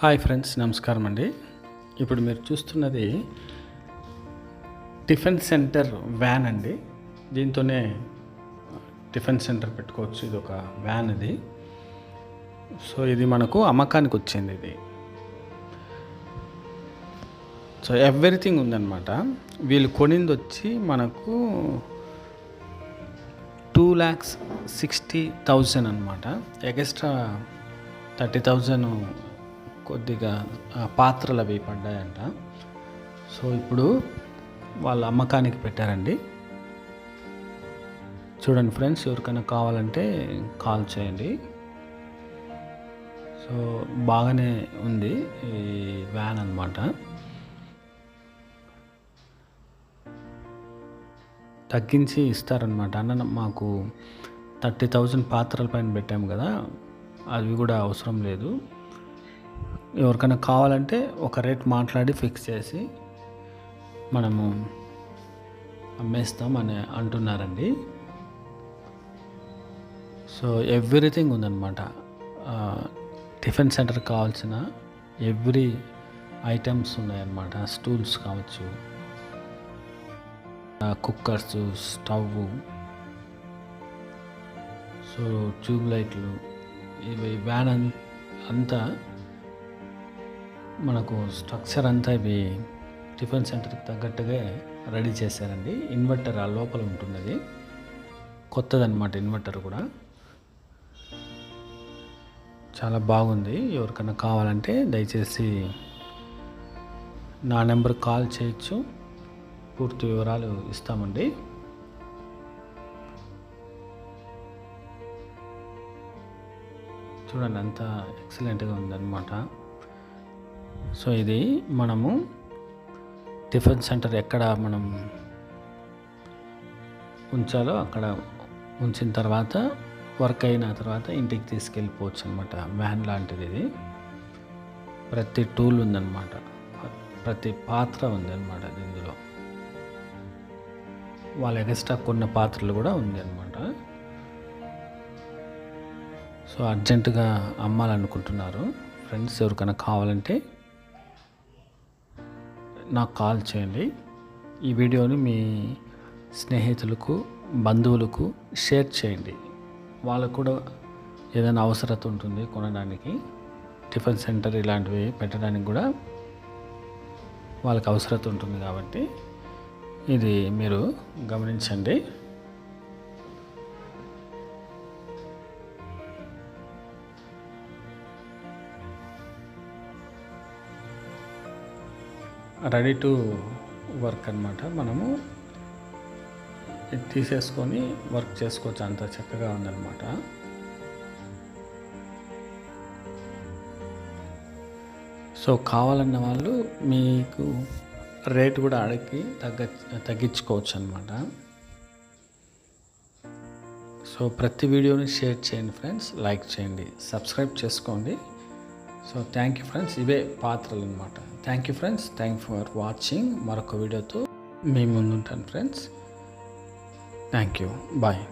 Hi friends నమస్కారం అండి. ఇప్పుడు మీరు చూస్తున్నది టిఫిన్ సెంటర్ వ్యాన్ అండి. దీంతోనే టిఫిన్ సెంటర్ పెట్టుకోవచ్చు ఇది ఒక వ్యాన్ ఇది. సో ఇది మనకు అమ్మకానికి వచ్చింది ఇది. సో ఎవ్రీథింగ్ ఉందన్నమాట. వీళ్ళు కొనింది వచ్చి మనకు టూ ల్యాక్స్ సిక్స్టీ థౌజండ్ అనమాట ఎక్స్ట్రా థర్టీ థౌజండ్ కొద్దిగా ఆ, పాత్రలు అవి పడ్డాయంట. సో ఇప్పుడు వాళ్ళ అమ్మకానికి పెట్టారండి. చూడండి ఫ్రెండ్స్ ఎవరికైనా కావాలంటే కాల్ చేయండి. సో బాగానే ఉంది ఈ వ్యాన్ అనమాట తగ్గించి ఇస్తారనమాట అన్న మాకు థర్టీ థౌజండ్ పాత్రల పైన పెట్టాము కదా అవి కూడా అవసరం లేదు. ఎవరికైనా కావాలంటే ఒక రేట్ మాట్లాడి ఫిక్స్ చేసి మనము అమ్మేస్తాం అని అంటున్నారండి. సో ఎవ్రీథింగ్ ఉందన్నమాట. టిఫిన్ సెంటర్ కావాల్సిన ఎవ్రీ ఐటమ్స్ ఉన్నాయన్నమాట. స్టూల్స్ కావచ్చు కుక్కర్స్ స్టవ్ సో ట్యూబ్ లైట్లు ఇవి వ్యాన్ అంతా మనకు స్ట్రక్చర్ అంతా ఇవి టిఫిన్ సెంటర్కి తగ్గట్టుగా రెడీ చేశారండి. ఇన్వర్టర్ ఆ లోపల ఉంటుంది అది కొత్తదనమాట ఇన్వర్టర్ కూడా. చాలా బాగుంది. ఎవరికైనా కావాలంటే దయచేసి నా నెంబర్ కాల్ చేయొచ్చు. పూర్తి వివరాలు ఇస్తామండి. చూడండి అంత ఎక్సలెంట్గా ఉందన్నమాట. సో ఇది మనము టిఫిన్ సెంటర్ ఎక్కడ మనం ఉంచాలో అక్కడ ఉంచిన తర్వాత వర్క్ అయిన తర్వాత ఇంటికి తీసుకెళ్ళిపోవచ్చు అనమాట వ్యాన్ లాంటిది ఇది. ప్రతి టూల్ ఉందన్నమాట. ప్రతి పాత్ర ఉందన్నమాట ఇందులో. వాళ్ళ ఎక్స్ట్రా కొన్న పాత్రలు కూడా ఉంది అనమాట సో అర్జెంటుగా అమ్మాలనుకుంటున్నారు. ఫ్రెండ్స్ ఎవరికైనా కావాలంటే నాకు కాల్ చేయండి. ఈ వీడియోని మీ స్నేహితులకు బంధువులకు షేర్ చేయండి. వాళ్ళకు కూడా ఏదైనా అవసరత ఉంటుంది కొనడానికి. టిఫిన్ సెంటర్ ఇలాంటివి పెట్టడానికి కూడా వాళ్ళకి అవసరత ఉంటుంది కాబట్టి ఇది మీరు గమనించండి. రెడీ టు వర్క్ అనమాట మనము తీసేసుకొని వర్క్ చేసుకోవచ్చు. అంత చక్కగా ఉందన్నమాట. సో కావాలన్న వాళ్ళు మీకు రేట్ కూడా అడిగి తగ్గ తగ్గించుకోవచ్చు అనమాట సో ప్రతి వీడియోని షేర్ చేయండి ఫ్రెండ్స్. లైక్ చేయండి. సబ్స్క్రైబ్ చేసుకోండి. So thank you friends. ఇవే పాత్రలు అనమాట thank you friends thank for watching మరొక వీడియోతో మీ ముందుంటాను ఫ్రెండ్స్ థ్యాంక్ యూ బాయ్